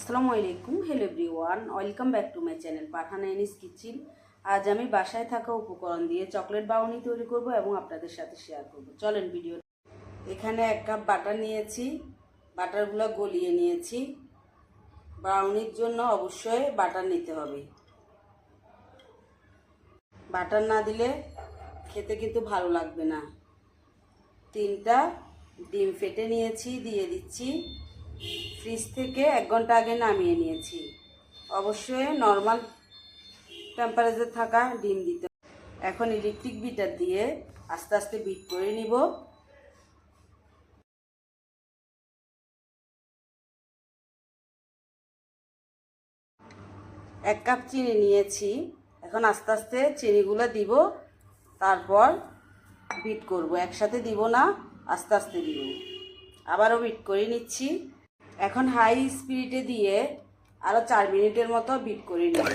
আসসালামু আলাইকুম hello everyone welcome back to my channel Pathan Anis kitchen আজ আমি বাসায় থাকা উপকরণ দিয়ে চকলেট বাউনি তৈরি করব এবং আপনাদের সাথে শেয়ার করব। চলেন ভিডিও এখানে এক কাপ বাটার নিয়েছি বাটারগুলো গলিয়ে নিয়েছি। ব্রাউনির জন্য অবশ্যই বাটার নিতে হবে। বাটার না দিলে খেতে কিন্তু ভালো লাগবে না। তিনটা ডিম ফেটে নিয়েছি, দিয়ে দিচ্ছি। ফ্রিজ থেকে এক ঘণ্টা আগে নামিয়ে নিয়েছি। অবশ্যই নর্মাল টেম্পারেচার থাকা ডিম দিতে এখন ইলেকট্রিক বিটার দিয়ে আস্তে আস্তে বিট করে নিব। এক কাপ চিনি নিয়েছি। এখন আস্তে আস্তে চিনিগুলো দিব। তারপর বিট করব। একসাথে দিব না, আস্তে আস্তে দিব। আবারও বিট করে নিচ্ছি। এখন হাই স্পিডে দিয়ে আরও চার মিনিটের মতো বিট করে নিব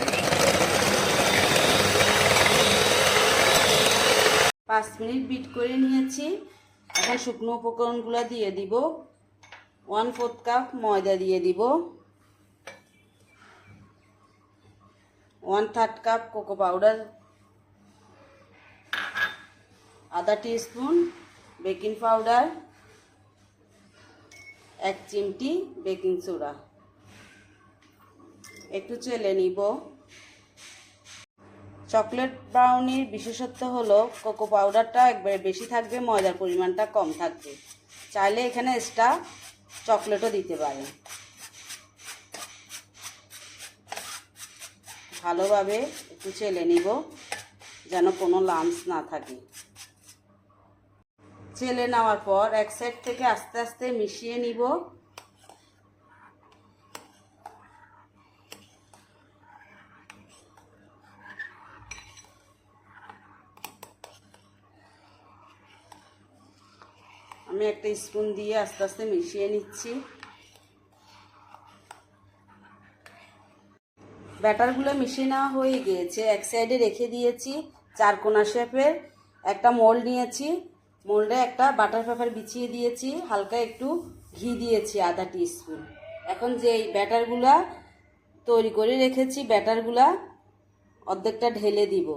পাঁচ মিনিট বিট করে নিয়েছি। এখন শুকনো উপকরণগুলো দিয়ে দিব। ওয়ান ফোর্থ কাপ ময়দা দিয়ে দিব। One third cup cocoa powder আধা স্পুন বেকিং পাউডার এক চিমটি বেকিং সোডা। একটু চেলে নিব। চকলেট ব্রাউনির বিশেষত্ব হলো, কোকো পাউডারটা একবারে বেশি থাকবে, ময়দার পরিমাণটা কম থাকবে। চাইলে এখানে এক্সট্রা চকলেটও দিতে পারেন। ভালোভাবে একটু চেলে নিব, যেন কোনো লামস না থাকে। চেলে নেওয়ার পর এক সাইড থেকে আস্তে আস্তে মিশিয়ে নিব। আমি একটা স্পুন দিয়ে আস্তে আস্তে মিশিয়ে নিচ্ছি। ব্যাটারগুলো মিশিয়ে নেওয়া হয়ে গিয়েছে। এক সাইডে রেখে দিয়েছি চার কোনা শেপের একটা মোল্ড নিয়েছি। মোল্ডে একটা বাটার পেপার বিছিয়ে দিয়েছি, হালকা একটু ঘি দিয়েছি আধা স্পুন এখন যে এই ব্যাটারগুলা তৈরি করে রেখেছি, ব্যাটারগুলা অর্ধেকটা ঢেলে দিব।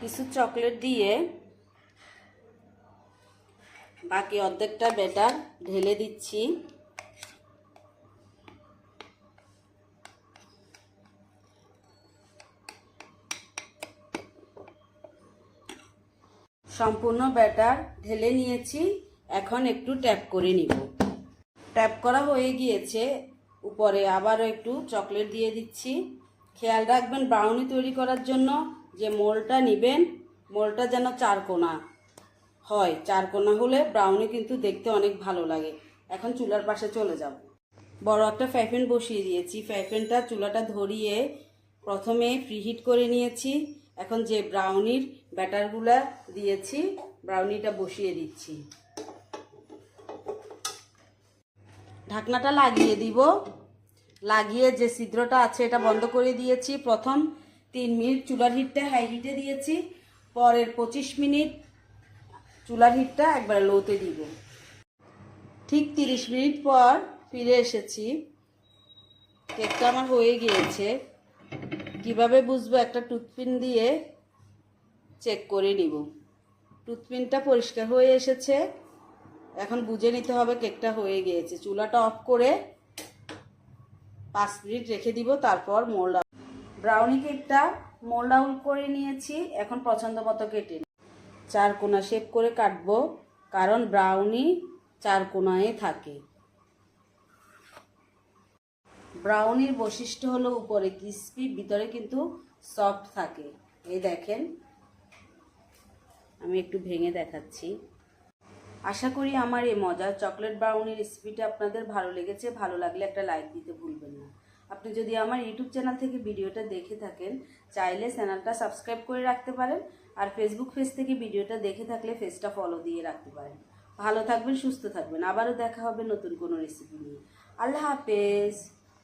কিছু চকলেট দিয়ে বাকি অর্ধেকটা ব্যাটার ঢেলে দিচ্ছি। সম্পূর্ণ ব্যাটার ঢেলে নিয়েছি। এখন একটু ট্যাপ করে নিব। ট্যাপ করা হয়ে গিয়েছে। উপরে আবারও একটু চকলেট দিয়ে দিচ্ছি। খেয়াল রাখবেন ব্রাউনি তৈরি করার জন্য যে মোলটা নেবেন, মোলটা যেন চার কোনা হয়। চার কোনা হলে ব্রাউনি কিন্তু দেখতে অনেক ভালো লাগে। এখন চুলার পাশে চলে যাব। বড় একটা ফ্যাফেন বসিয়ে দিয়েছি। ফ্যাফেনটা চুলাটা ধরিয়ে প্রথমে প্রিহিট করে নিয়েছি। এখন যে ব্রাউনির ব্যাটারগুলা দিয়েছি ব্রাউনিটা বসিয়ে দিচ্ছি। ঢাকনাটা লাগিয়ে দিব। লাগিয়ে যে ছিদ্রটা আছে, এটা বন্ধ করে দিয়েছি। প্রথম তিন মিনিট চুলার হিটটা হাই হিটে দিয়েছি। পরের পঁচিশ মিনিট চুলার হিটটা একবার লোতে দিব। ঠিক তিরিশ মিনিট পর ফিরে এসেছি। কেকটা আমার হয়ে গিয়েছে। কীভাবে বুঝব? একটা টুথপিন দিয়ে চেক করে নিব। টুথপিনটা পরিষ্কার হয়ে এসেছে। এখন বুঝে নিতে হবে কেকটা হয়ে গিয়েছে। চুলাটা অফ করে পাঁচ মিনিট রেখে দিব, তারপর মোল্ড ব্রাউনি কেকটা মোল্ড আউট করে নিয়েছি। এখন পছন্দ মতো কেটে। চার কোনা শেপ করে কাটবো, কারণ ব্রাউনি চার কোনায় থাকে। ব্রাউনির বৈশিষ্ট্য হলো উপরে ক্রিস্পি, ভিতরে কিন্তু সফট থাকে। এই দেখেন। আমি একটু ভেঙে দেখাচ্ছি। আশা করি আমার এই মজার চকলেট ব্রাউনি রেসিপিটা আপনাদের ভালো লেগেছে। ভালো লাগলে একটা লাইক দিতে ভুলবেন না। আপনি যদি আমার ইউটিউব চ্যানেল থেকে ভিডিওটা দেখে থাকেন, চাইলে চ্যানেলটা সাবস্ক্রাইব করে রাখতে পারেন আর ফেসবুক পেজ থেকে ভিডিওটা দেখে থাকলে পেজটা ফলো দিয়ে রাখতে পারেন। ভালো থাকবেন, সুস্থ থাকবেন। আবারও দেখা হবে নতুন কোনো রেসিপি নিয়ে। আল্লাহ হাফেজ।